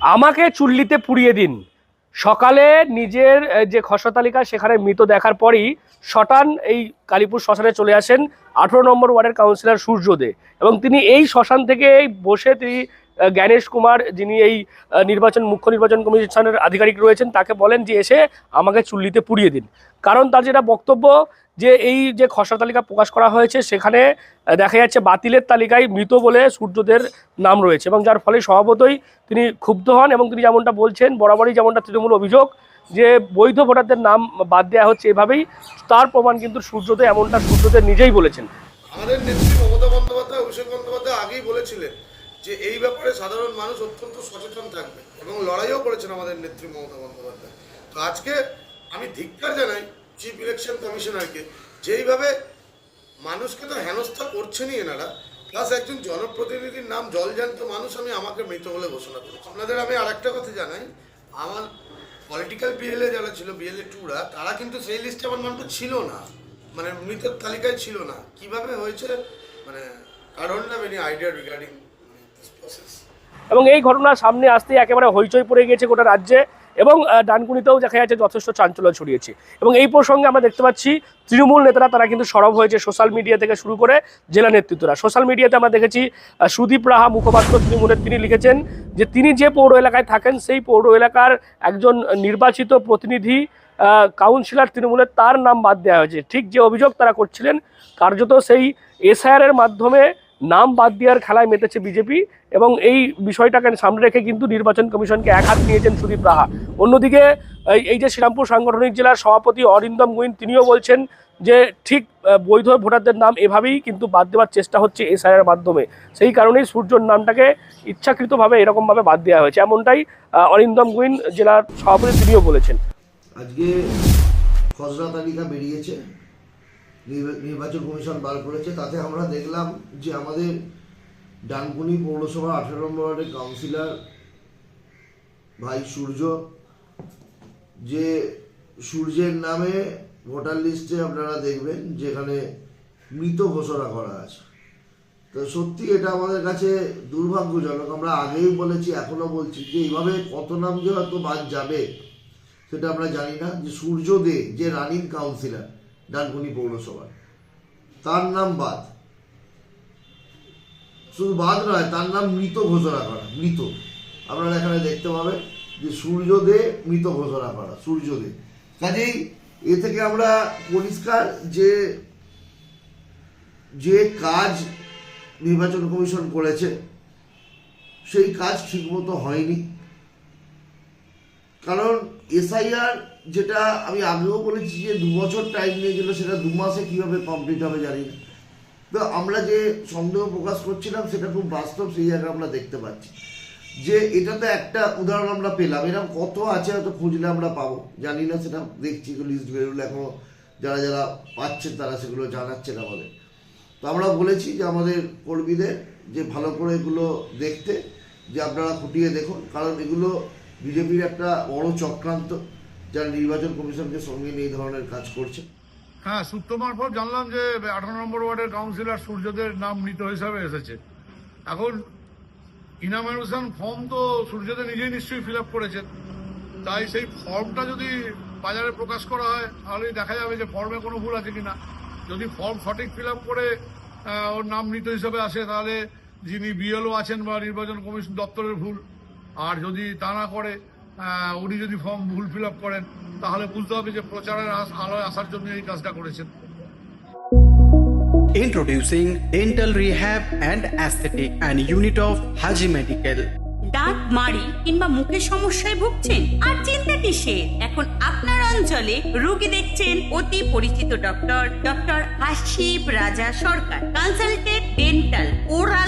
আমাকে চুল্লিতে পুড়িয়ে দিন। সকালে নিজের যে খসড়া তালিকা সেখানে মৃত দেখার পরই শটান এই কালীপুর শ্মশানে চলে আসেন আঠেরো নম্বর ওয়ার্ডের কাউন্সিলর সূর্যদে। এবং তিনি এই শ্মশান থেকে বসে তিনি জ্ঞানেশ কুমার, যিনি এই নির্বাচন, মুখ্য নির্বাচন কমিশনের আধিকারিক রয়েছেন, তাকে বলেন যে এসে আমাকে চুল্লিতে পুড়িয়ে দিন। কারণ তার যেটা বক্তব্য, যে এই যে খসড়া তালিকা প্রকাশ করা হয়েছে, সেখানে দেখা যাচ্ছে বাতিলের তালিকায় মৃত বলে সূর্যদের নাম রয়েছে এবং যার ফলে স্বভাবতই তিনি ক্ষুব্ধ হন এবং তিনি যেমনটা বলছেন, বরাবরই যেমনটা তৃণমূল অভিযোগ, যে বৈধ ভোটারদের নাম বাদ দেওয়া হচ্ছে এভাবেই, তার প্রমাণ কিন্তু সূর্যদয় এমনটা সূর্যদের নিজেই বলেছেন। আমাদের নেত্রী মমতা বন্দ্যোপাধ্যায়, অভিষেক বন্দ্যোপাধ্যায় আগেই বলেছিলেন যে এই ব্যাপারে সাধারণ মানুষ অত্যন্ত সচেতন থাকবে এবং লড়াইও করেছেন আমাদের নেত্রী মমতা বন্দ্যোপাধ্যায়। তো আজকে আমি ধিক্কার জানাই চিফ ইলেকশন কমিশনারকে যেইভাবে মানুষকে তো হেনস্থা করছেনই এনারা প্লাস একজন জনপ্রতিনিধির নাম জলজান্ত মানুষ আমি আমাকে মৃত বলে ঘোষণা করেছি। আপনাদের আমি আরেকটা কথা জানাই, আমার পলিটিক্যাল বিএলএ যারা ছিল বিএলএ টুরা, তারা কিন্তু সেই লিস্টে আমার নামটা ছিল না। মানে মৃতের তালিকায় ছিল না। কীভাবে হয়েছে? মানে don't have any idea regarding এবং এই ঘটনা সামনে আসতে একেবারে হইচই পড়ে গিয়েছে গোটা রাজ্যে এবং ডানকুনিতেও দেখা যাচ্ছে যথেষ্ট চাঞ্চল্য ছড়িয়েছে। এবং এই প্রসঙ্গে আমরা দেখতে পাচ্ছি, তৃণমূল নেতারা তারা কিন্তু সরব হয়েছে সোশ্যাল মিডিয়া থেকে শুরু করে জেলা নেতৃত্বরা। সোশ্যাল মিডিয়াতে আমরা দেখেছি সুদীপ রাহা, মুখপাত্র তৃণমূলের তিনি লিখেছেন যে তিনি যে পৌর এলাকায় থাকেন সেই পৌর এলাকার একজন নির্বাচিত প্রতিনিধি কাউন্সিলর তৃণমূলের তার নাম বাদ দেওয়া হয়েছে। ঠিক যে অভিযোগ তারা করছিলেন, কার্যত সেই এসআইআর এর মাধ্যমে নাম বাদ দেওয়ার খেলায় মেতেছে বিজেপি এবং এই বিষয়টাকে সামনে রেখে কিন্তু নির্বাচন কমিশনকে এক হাত নিয়েছেন সুদীপ রাহা। অন্যদিকে, এই- যে শ্রীরামপুর সাংগঠনিক জেলার সভাপতি অরিন্দম গুইন, তিনিও বলছেন যে ঠিক বৈধ ভোটারদের নাম এভাবেই কিন্তু বাদ দেওয়ার চেষ্টা হচ্ছে এসআইআর মাধ্যমে। সেই কারণেই সূর্যর নামটাকে ইচ্ছাকৃতভাবে এরকমভাবে বাদ দেওয়া হয়েছে। এমনটাই অরিন্দম গুইন জেলার সভাপতি তিনিও বলেছেন। আজকে তালিকা বেরিয়েছে। নির্বাচন কমিশন বার করেছে, তাতে আমরা দেখলাম যে আমাদের ডানকুনি পৌরসভা আঠেরো নম্বর ওয়ার্ডের কাউন্সিলর ভাই সূর্য, যে সূর্যের নামে ভোটার লিস্টে আপনারা দেখবেন যেখানে মৃত ঘোষণা করা আছে। তো সত্যি এটা আমাদের কাছে দুর্ভাগ্যজনক। আমরা আগেই বলেছি, এখনও বলছি যে এইভাবে কত নাম যে হয়তো বাদ যাবে, সেটা আমরা জানি না। যে সূর্য দে, যে রানিং কাউন্সিলর ডানকুনি পৌরসভার তার নাম বাদ। শুধু বাদ নয়, তার নাম মৃত ঘোষণা করা, মৃত। আপনারা এখানে দেখতে পাবেন যে সূর্য দে মৃত ঘোষণা করা সূর্য দে কাজেই এ থেকে আমরা পরিষ্কার যে যে কাজ নির্বাচন কমিশন করেছে, সেই কাজ ঠিকমতো হয়নি। কারণ এসআইআর যেটা আমি আগেও বলেছি যে দু বছর টাইম নিয়ে নিয়েছিল সেটা দু মাসে কীভাবে কমপ্লিট হবে জানি না। তো আমরা যে সন্দেহ প্রকাশ করছিলাম, সেটা খুব বাস্তব, সেই জায়গায় আমরা দেখতে পাচ্ছি। যে এটাতে একটা উদাহরণ আমরা পেলাম এরকম কত আছে হয়তো খুঁজলে আমরা পাবো। জানি না, সেটা দেখছি লিস্ট বেরোলে, এখনও যারা যারা পাচ্ছেন তারা সেগুলো জানাচ্ছেন আমাদের। তো আমরা বলেছি যে আমাদের কর্মীদের যে ভালো করে এগুলো দেখতে, যে আপনারা খুঁটিয়ে দেখুন, কারণ এগুলো বিজেপির একটা বড় চক্রান্ত যারা নির্বাচন কমিশনকে সঙ্গে নিয়ে এই ধরনের কাজ করছে। হ্যাঁ সূত্র মারফত জানলাম যে আঠারো নম্বর ওয়ার্ডের কাউন্সিলর সূর্যদের নাম মৃত হিসাবে এসেছে। এখন ইনামেশন ফর্ম তো সূর্যদের নিজেই নিশ্চয়ই ফিল আপ তাই সেই ফর্মটা যদি বাজারে প্রকাশ করা হয় তাহলেই দেখা যাবে যে ফর্মে কোনো ভুল আছে কিনা। যদি ফর্ম সঠিক ফিল করে ওর নাম মৃত হিসাবে আসে, তাহলে যিনি বিএলও আছেন বা নির্বাচন কমিশন দপ্তরের ভুল আর যদি তা না করে উনি যদি ফর্ম ভুল ফিল আপ করেন তাহলে বুঝতে হবে যে প্রচারের আলোয় আসার জন্য এই কাজটা করেছেন Introducing Dental Rehab and Aesthetic and Unit of Haji Medical. দাঁত মাড়ি কিংবা মুখের সমস্যায় ভুগছেন আর চিন্তা কিসের এখন আপনার অঞ্চলে রোগী দেখছেন অতি পরিচিত doctor doctor Hasib Raja Sarkar consultant dental oral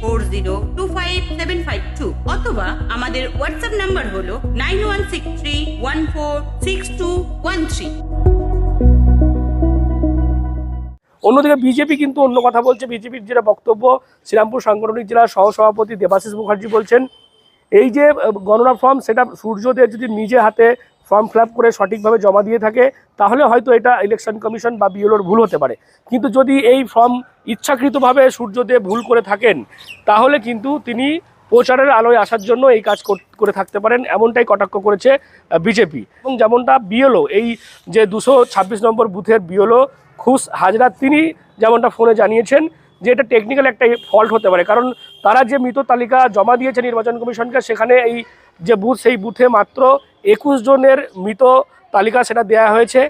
four zero two five seven five two অথবা আমাদের হোয়াটসঅ্যাপ নাম্বার হলো nine one six three one four six two one three অন্যদিকে বিজেপি কিন্তু অন্য কথা বলছে। বিজেপির যেটা বক্তব্য, শ্রীরামপুর সাংগঠনিক জেলার সহসভাপতি দেবাশিস মুখার্জি বলছেন, এই যে গণনা ফর্ম সেটা সূর্যদের যদি নিজে হাতে ফর্ম ফিল করে সঠিকভাবে জমা দিয়ে থাকে, তাহলে হয়তো এটা ইলেকশন কমিশন বা বিএলওর ভুল হতে পারে। কিন্তু যদি এই ফর্ম ইচ্ছাকৃতভাবে সূর্যদেব ভুল করে থাকেন, তাহলে কিন্তু তিনি প্রচারের আলোয় আসার জন্য এই কাজ করে থাকতে পারেন, এমনটাই কটাক্ষ করেছে বিজেপি। এবং যেমনটা বিএলও এই যে দুশো ছাব্বিশ নম্বর বুথের বিএলও খুশ হাজরা, তিনি যেমনটা ফোনে জানিয়েছেন যে এটা টেকনিক্যাল একটা ফল্ট হতে পারে। কারণ তারা যে মৃত তালিকা জমা দিয়েছে নির্বাচন কমিশনকে, সেখানে এই যে বুথ, সেই বুথে মাত্র একুশ জনের মৃত তালিকা সেটা দেয়া হয়েছে।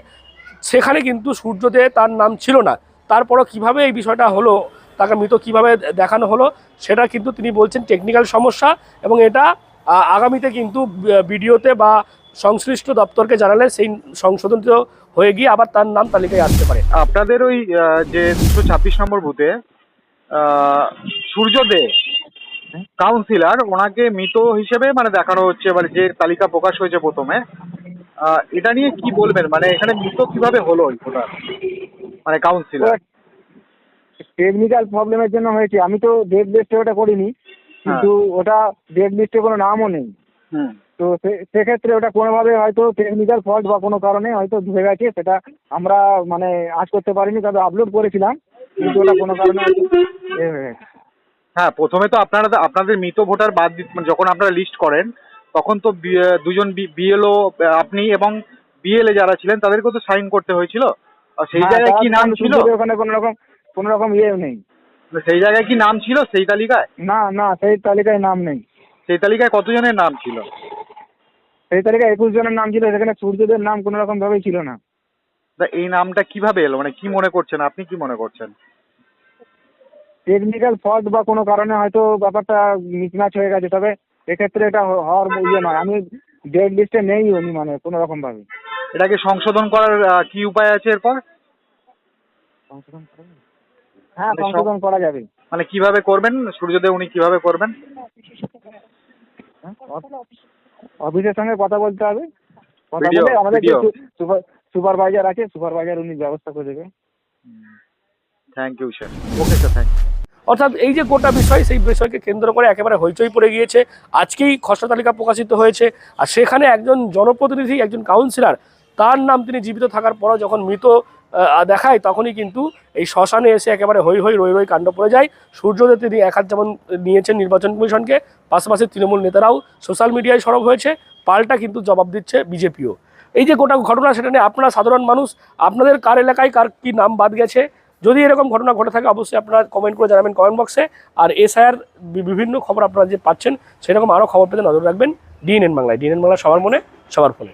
সেখানে কিন্তু সূর্যদে তার নাম ছিল না। তারপরও কীভাবে এই বিষয়টা হলো তাকে মৃত কীভাবে দেখানো হলো সেটা কিন্তু তিনি বলছেন টেকনিক্যাল সমস্যা এবং এটা আগামীতে কিন্তু ভিডিওতে বা সংশ্লিষ্ট দপ্তরকে জানালে সেই সংশোধনিত হয়ে গিয়ে আবার তার নাম তালিকায় আসতে পারে। আপনাদের ওই যে দুশো ছাব্বিশ নম্বর বুথে আহ, সূর্য দে কাউন্সিলর ওনাকে মৃত হিসেবে মানে দেখানো হচ্ছে মানে যে তালিকা প্রকাশ হয়েছে প্রথমে এটা নিয়ে কি বলবেন? মানে এখানে মৃত কীভাবে হলো ভোটার? মানে কাউন্সিলর। টেকনিক্যাল প্রবলেমের জন্য হয়েছে। আমি তো ডেট লিস্টে ওটা করিনি কিন্তু ওটা ডেট লিস্টে কোনো নামও নেই। হুম। তো সে- সেক্ষেত্রে ওটা কোনোভাবে হয়তো টেকনিক্যাল ফল্ট বা কোনো কারণে হয়তো ঢুকে গেছে সেটা আমরা মানে আজ করতে পারিনি তবে আপলোড করেছিলাম কিন্তু ওটা কোনো কারণে হয়ে গেছে। হ্যাঁ প্রথমে তো আপনারা আপনাদের মৃত ভোটার বাদ মানে যখন আপনারা লিস্ট করেন তখন তো দুজন বিএলও আপনি এবং বিএলএ যারা ছিলেন তাদেরকেও তো সাইন করতে হয়েছিল। আর সেই হ্যাঁ, জায়গায় কি নাম মানে ছিল? ওখানে কোনো রকম কোনো রকম ইয়ে নেই। সেই জায়গায় কি নাম ছিল? সেই তালিকায়? না না সেই তালিকায় নাম নেই। সেই তালিকায় কতজনের নাম ছিল? সেই তালিকায় একুশ জনের নাম ছিল সেখানে সূর্যদের নাম কোনো রকম ভাবেই ছিল না। এই নামটা কীভাবে এলো? মানে কি মনে করছেন? আপনি কি মনে করছেন? টেকনিক্যাল ফল্ট বা কোনো কারণে হয়তো ব্যাপারটা মিসম্যাচ হয়ে গেছে তবে এক্ষেত্রে এটা হওয়ার ইয়ে নয়। আমি ডেট লিস্টে নেই উনি মানে কোনো রকম ভাবে এটাকে সংশোধন করার কি উপায় আছে এরপর? হ্যাঁ মানে সংশোধন করা যাবে। মানে কীভাবে করবেন? সূর্যদেব উনি কীভাবে করবেন? হ্যাঁ, অফিসের সঙ্গে কথা বলতে হবে। কথা বলে আমাদের. সুপারভাইজার আছে সুপারভাইজার উনি ব্যবস্থা করে দেবে। Thank you sir okay sir thank you অর্থাৎ এই যে গোটা বিষয়, সেই বিষয়কে কেন্দ্র করে একেবারে হইচই পড়ে গিয়েছে। আজকেই খসড়া তালিকা প্রকাশিত হয়েছে আর সেখানে একজন জনপ্রতিনিধি, একজন কাউন্সিলর তার নাম তিনি জীবিত থাকার পরও যখন মৃত দেখায়, তখনই কিন্তু এই শ্মশানে এসে একেবারে হই হই রই রই কাণ্ড পড়ে যায়। সূর্যদেব তিনি এক হাত যেমন নিয়েছেন নির্বাচন কমিশনকে, পাশাপাশি তৃণমূল নেতারাও সোশ্যাল মিডিয়ায় সরব হয়েছে, পাল্টা কিন্তু জবাব দিচ্ছে বিজেপিও। এই যে গোটা ঘটনা, সেটা নিয়ে আপনারা সাধারণ মানুষ, আপনাদের কার এলাকায় কার কি নাম বাদ গেছে যদি এরকম ঘটনা ঘটে থাকে, অবশ্যই আপনারা কমেন্ট করে জানাবেন কমেন্ট বক্সে আর এসআইআর বিভিন্ন খবর আপনারা যে পাচ্ছেন, সেরকম আরও খবর পেতে নজর রাখবেন। ডিএনএন বাংলায়। ডিএনএন বাংলা সবার মনে, সবার ফোনে।